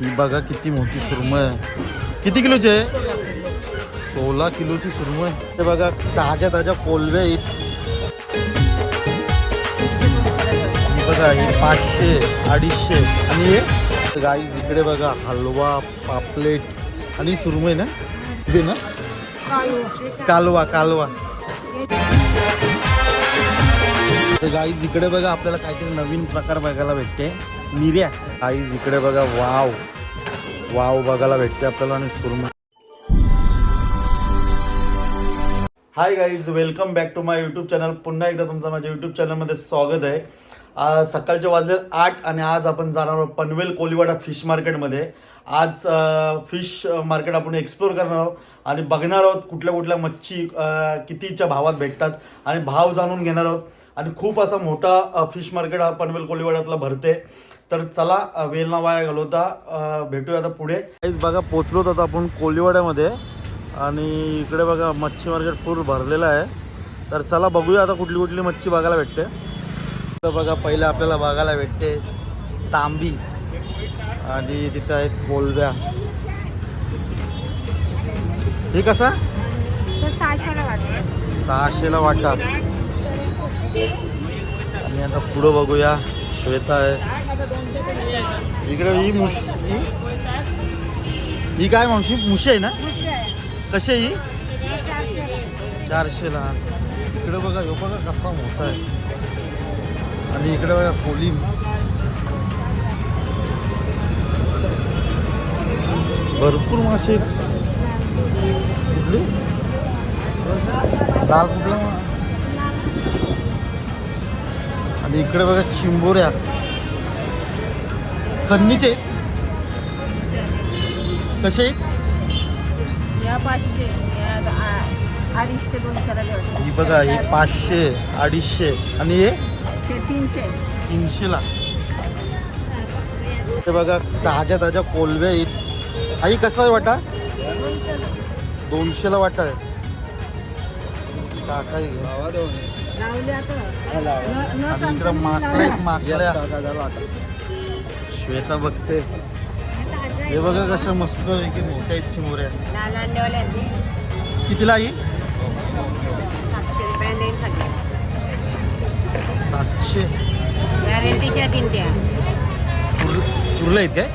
ही बघा किती मोठी सुरमय आहे. किती किलोची आहे? सोळा किलोची सुरमय ते बघा ताज्या ताज्या कोलव्या आहेत. ही बघा ही पाचशे अडीचशे. आणि हे? गाई इकडे बघा हलवा पापलेट आणि सुरमई ना? ना? कालवा कालवा. तर गाई इकडे बघा आपल्याला काहीतरी नवीन प्रकार बघायला भेटते. निर्या आई इकडे बघा वाव वाव बघायला भेटते आपल्याला आणि सुरमा hi guys welcome back to my YouTube channel पुन्हा एकदा तुमचं माझ्या यूट्यूब चॅनलमध्ये स्वागत आहे. आज सकाळचे वाजले आठ आणि आज आपण जाणार आहोत पनवेल कोलीवाडा फिश मार्केटमध्ये आज फिश मार्केट आपण एक्सप्लोर करणार आहोत आणि बघणार आहोत कुठल्या कुठल्या मच्छी कितीच्या भावात भेटतात आणि भाव जाणून घेणार आहोत. आणि खूप असा मोठा फिश मार्केट हा पनवेल कोलीवाड्यातला भरते. तर चला वेल ना वाया घालवता. भेटूया आता पुढे. बघा पोचलो होतो आपण कोलीवाड्यामध्ये आणि इकडे बघा मच्छी मार्केट फुल भरलेलं आहे. तर चला बघूया आता कुठली कुठली मच्छी बघायला भेटते. इकडं बघा पहिले आपल्याला बघायला भेटते तांबी. आणि तिथं आहेत कोलब्या हे कसा? तर सहाशेला वाटतं. सहाशेला वाटा. आणि आता पुढं बघूया. श्वेता आहे. इकडे ही मुश ही? काय मावशी? मुशी आहे ना? कशी आहे ही? चारशे लहान इकडे बघा ह्यो बघा कसा मोठा आहे. आणि इकडे बघा कोलिम भरपूर मासे. कुठली? लाल कुठला आणि इकडे बघा चिंबोऱ्या. खन्नीचे. कसे? या पाचशे. अडीचशे दोनशेला. ही बघा ही पाचशे अडीचशे. आणि हे? तीनशे. तीनशेला ते बघा ताज्या ताज्या कोलव्या आहेत. आई कसा आहे वाटा? दोनशेला वाटा आहे. न आणि इकडं माकल्या माकल्या श्वेता बघते. हे बघा कसं मस्त आहे की मोठ्या आहेत चिमोऱ्या. कितीला आई सातशे उरले आहेत काय?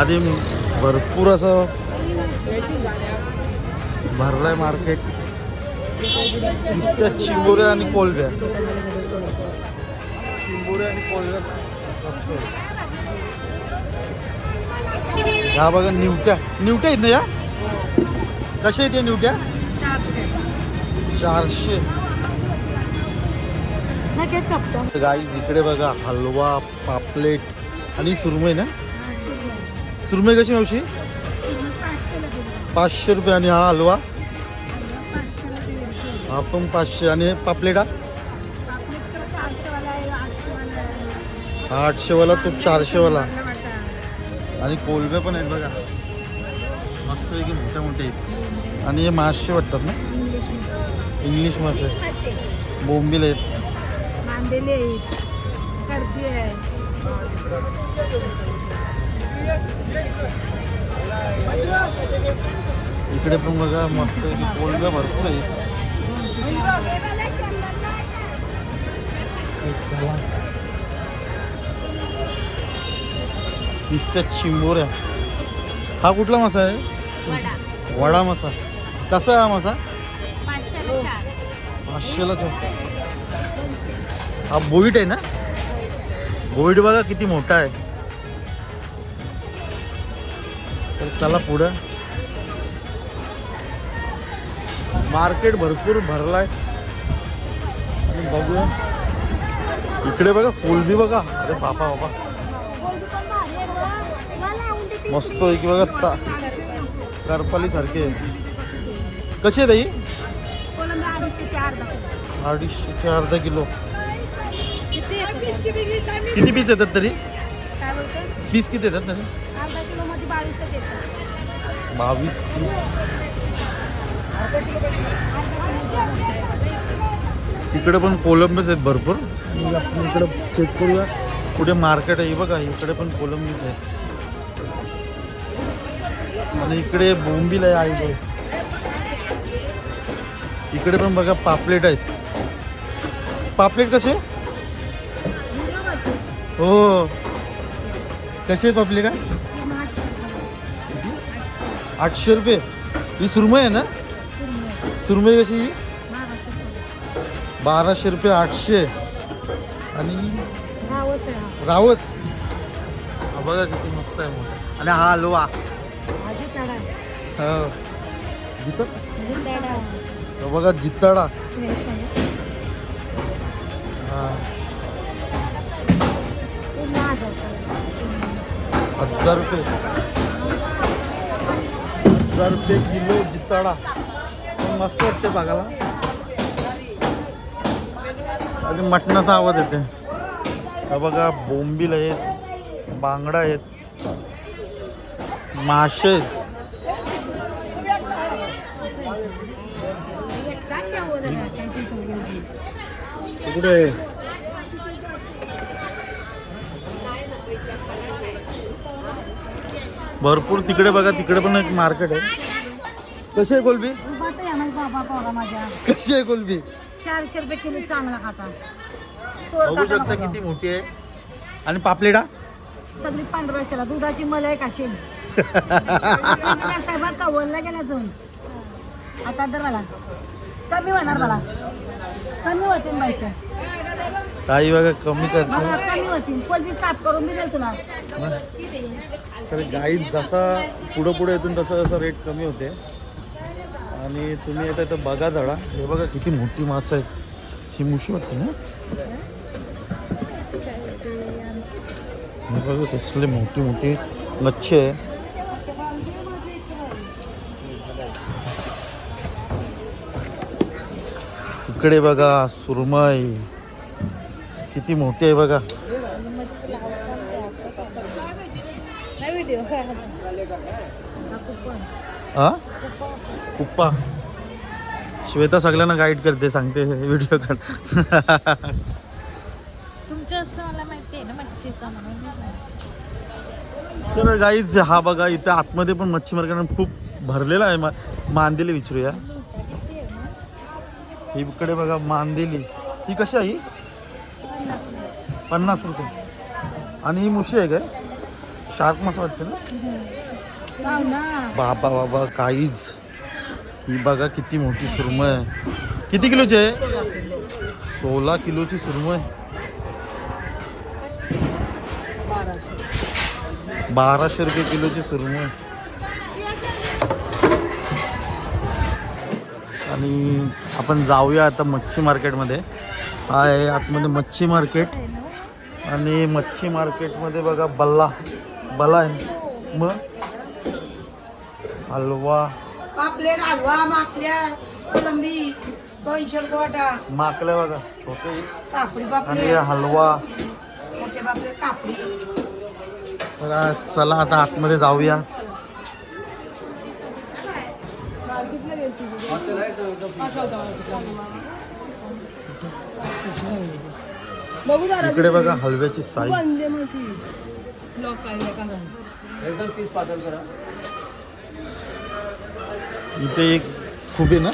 आधी भरपूर असं भरलंय मार्केट नुसत्या चिंबोऱ्या आणि कोलब्या चिंबोऱ्या आणि कोलब्या. ह्या बघा निवट्या. निवट्या आहेत ना या? कशा आहेत या निवट्या? चारशे. गाई इकडे बघा हलवा पापलेट आणि सुरमई ना? सुरमई कशी मावशी? पाचशे रुपये आणि हा हलवा? हा पण पाचशे. आणि हे पापलेट हा? आठशेवाला तो चारशेवाला. आणि कोलबे पण आहेत बघा. मस्त आहे की मोठ्या मोठे आहेत. आणि हे मासे वाटतात ना? इंग्लिश मासे. बोंबील आहेत. इकडे पण बघा मस्त पोलगा भरपूर आहे नुसत्या चिंबोऱ्या. हा कुठला मासा आहे? वडा मासा. कसा आहे हा मासा? पाचशेला चार. हा बोईट आहे ना? बोईट बघा किती मोठा आहे. तर चला पुढं. मार्केट भरपूर भरलाय. आणि बघूया. इकडे बघा कोलबी बघा. अरे बापा बाबा मस्त आहे की बघा ता करपाली सारखे कशी आहे ताई? अडीचशेचे अर्धा किलो. किती पीस येतात तरी? पीस किती येतात तरी? बावीसच बावीस पीस इकडे पण कोलंबीच आहेत भरपूर. आपण इकडे चेक करूया. कुठे मार्केट आहे बघा इकडे पण कोलंबीच आहे आणि इकडे बोंबील आहे आई इकडे पण बघा पापलेट आहेत. पापलेट कसे? हो. कसे पापलेट? आहे आठशे रुपये. ही सुरमई आहे ना? सुरमई कशी ही? बाराशे रुपये आठशे. आणि रावस. हा बघा किती मस्त आहे मोठा. आणि हा हलवा. हो. जित बघा जिताडा. हजार रुपये. हजार रुपये किलो जित्ताडा पण मस्त वाटते बघायला. आणि मटणाचा आवाज येते हा बघा बोंबील आहेत बांगडा आहेत मासे आहेत. कुठे भरपूर तिकडे बघा तिकडे पण एक मार्केट आहे. कशी आहे कोलबी कशी आहे कोलबी चारशे रुपये किलो चांगला खाता. बघू शकता. किती मोठी आहे. आणि पापलेडा सगळी पंधराशेला दुधाची मलाई काशी साहेबात का बोलला गेला जाऊन? आता तर मला कमी होणार मला कमी होतील पैसे. ताई बघा कमी करते मला कमी होतील. कोलबी साफ करून मी देईल तुला. तर गाई जसा पुढं पुढे येतून तसं तसं रेट कमी होते. आणि तुम्ही आता इथं बघा झाडा हे बघा किती मोठी मासं आहेत ही मुशी वाटते ना? हे बघा कसले मोठी मोठी मच्छी आहे. इकडे बघा सुरमई. किती मोठी आहे बघा. हा कुप्पा. श्वेता सगळ्यांना गाईड करते सांगते व्हिडिओ काढ. तुमचं असतं मला माहिती आहे ना मच्छीचा म्हणून. तर गाईच हा बघा इथे आतमध्ये पण मच्छी मार्केट खूप भरलेला आहे. मा मांदेली विचारूया. इकडे बघा मांदेली. ही कशी आहे? पन्नास रुपये. आणि ही मुशी आहे काय? शार्क मासा वाटते ना? बाबा बाबा काहीच. ही बघा किती मोठी सुरमय आहे. किती किलोची आहे? सोळा किलोची सुरमय बाराशे रुपये किलोची सुरमय आणि आपण जाऊया आता मच्छी मार्केटमध्ये. हा आहे आतमध्ये मच्छी मार्केट. आणि मच्छी मार्केटमध्ये बघा बल्ला बला आहे. मग? हलवा. माकल्या बघा छोटे. आणि हलवा. चला आता आतमध्ये जाऊया. बघू जरा इकडे बघा हलव्याची साईज वंदे मच्छी ब्लॉक पाहिजे का इथे एक खुबे ना?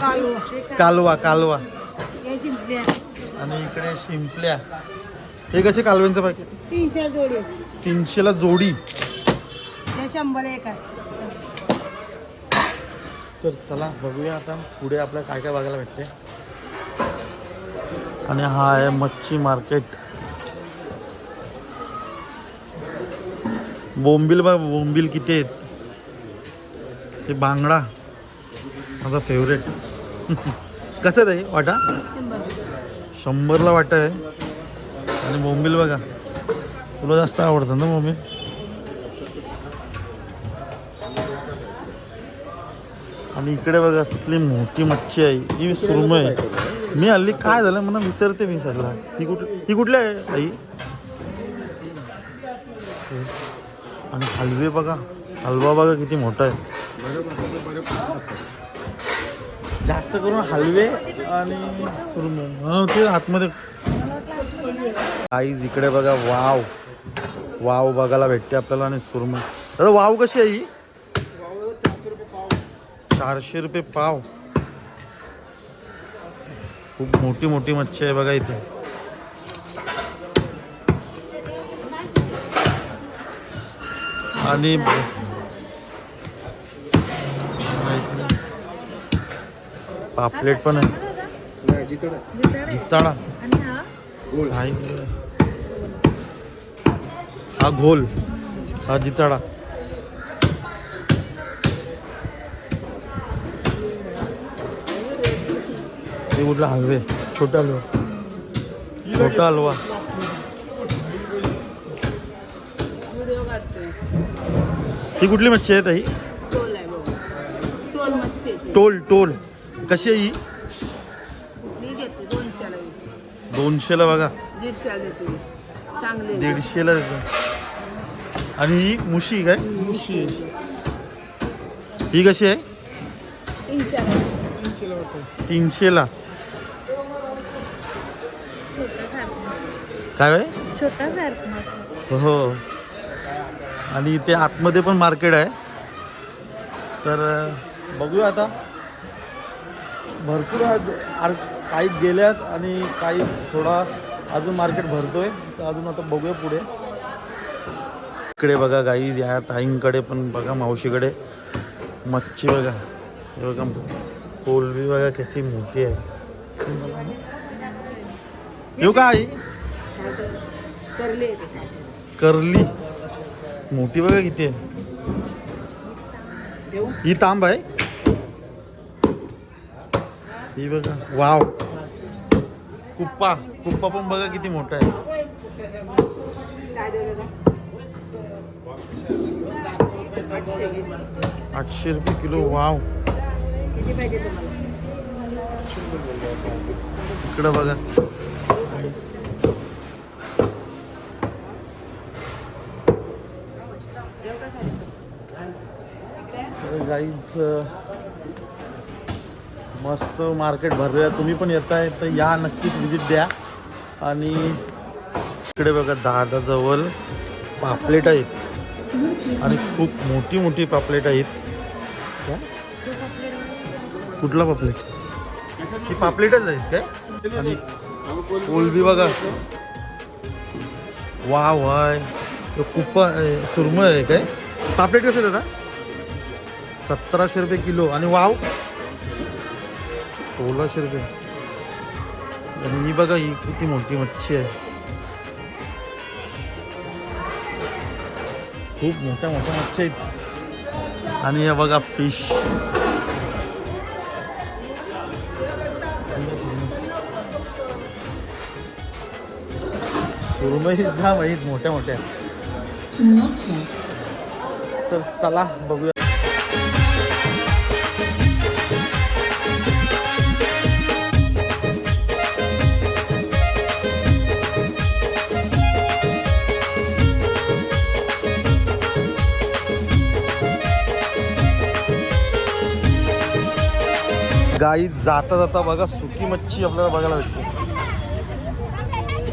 कालू कालवा कालवा. हे आणि इकडे शिंपल्या. हे कसे कालव्यांचं पाकिट तीनशे जोडी तीनशेला जोडी. हे शंभर एक आहे. तर चला बघूया आता पुढे आपल्याला काय काय बघायला भेटते. आणि हा आहे मच्छी मार्केट. बोंबील बघ बोंबील किती आहेत? ते बांगडा माझा फेवरेट कसं रे वाटा? शंभरला वाटा आहे. आणि बोंबील बघा तुला जास्त आवडतं ना बोंबील? आणि इकडे बघा तिथली मोठी मच्छी आहे. ही सुरमय आहे मी हल्ली काय झालं म्हणून विसरते मी सगळं. ही कुठली ही कुठली आहे आई? आणि हलवे बघा. हलवा बघा किती मोठा आहे. जास्त करून हलवे आणि सुरमई. हा ते आतमध्ये. आई इकडे बघा वाव. वाव बघायला भेटते आपल्याला आणि सुरमई. दादा वाव कशी आहे ही? चारशे रुपये पाव. खूप मोठी मोठी मच्छी आहे बघा इथे. आणि पापलेट पण आहे. जिताडा. हा हा घोल हा जिताडा. कुठला हलवे छोटा हलवा छोटा हलवा. ही कुठली मच्छी आहे ताई? टोल आहे बघ. टोल मच्छी आहे. टोल टोल. कशी आहे ही? दोनशेला बघा. दीडशेला देते आणि ही मुशी काय? ही कशी आहे? तीनशेला. काय आहे छोटा हो. आणि इथे आतमध्ये पण मार्केट आहे. तर बघूया आता. भरपूर आज आर काही गेल्यात आणि काही थोडा अजून मार्केट भरतोय. तर अजून आता बघूया पुढे. इकडे बघा गाई या ताईंकडे पण बघा मावशीकडे. मच्छी बघा. हे बघा कोलबी बघा कशी मोठी आहे. येऊ का आई? करली मोठी बघा किती आहे. ही तांब आहे. ही बघा. वाव. कुप्पा. कुप्पा पण बघा किती मोठा आहे? आठशे रुपये किलो. वाव. इकडं बघा. साईज मस्त मार्केट भरलेलं. आहे. तुम्ही पण येताय तर या नक्कीच व्हिजिट द्या. आणि इकडे बघा दादाजवळ पापलेट आहेत. आणि खूप मोठी मोठी पापलेट आहेत. काय? कुठला पापलेट? ही पापलेटच आहेत काय? आणि कोलबी बघा. वा वाय खूप सुरमय आहे काय? पापलेट कसं आहे दादा? सतराशे रुपये किलो. आणि वाव. सोळाशे रुपये. आणि ही बघा ही किती मोठी मच्छी आहे. खूप मोठ्या मोठ्या मच्छी आहेत. आणि हे बघा फिश सुरमई जाम आहेत मोठ्या मोठ्या तर चला बघूया. गाई जाता जाता बघा सुकी मच्छी आपल्याला बघायला भेटते.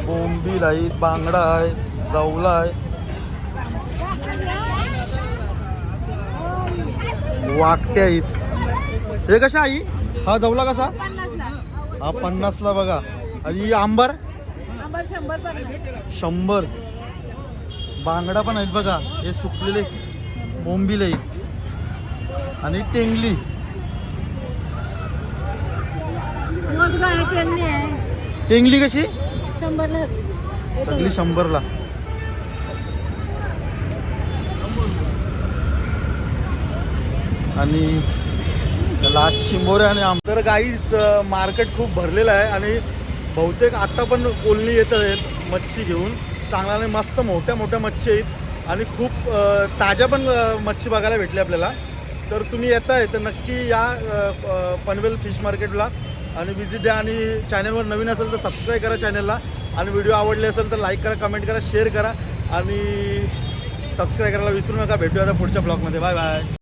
बोंबील आहे बांगडा आहे जवला आहे. वाकटे आहेत. हे कशा आई? हा जवला कसा? हा पन्नासला बघा. आणि आंबर? शंभर. बांगडा पण आहेत बघा. हे सुकलेले बोंबील आहेत. आणि टेंगली मग काय पेरणी आहे टेंगली कशी? सगळी शंभरला. आणि लाच शिंबोरे आणि आम तर गाईच मार्केट खूप भरलेलं आहे आणि बहुतेक आता पण कोलनी येत आहेत मच्छी घेऊन. चांगला आणि मस्त मोठ्या मोठ्या मच्छी आहेत. आणि खूप ताज्या पण मच्छी बघायला भेटली आपल्याला. तर तुम्ही येताय तर नक्की या पनवेल फिश मार्केटला. आणि विजिट द्या आणि चॅनलवर नवीन असेल तर सबस्क्राईब करा चॅनलला. आणि व्हिडिओ आवडले असेल तर लाईक करा कमेंट करा शेअर करा. आणि सबस्क्राईब करायला विसरू नका. भेटूया आता पुढच्या ब्लॉगमध्ये बाय बाय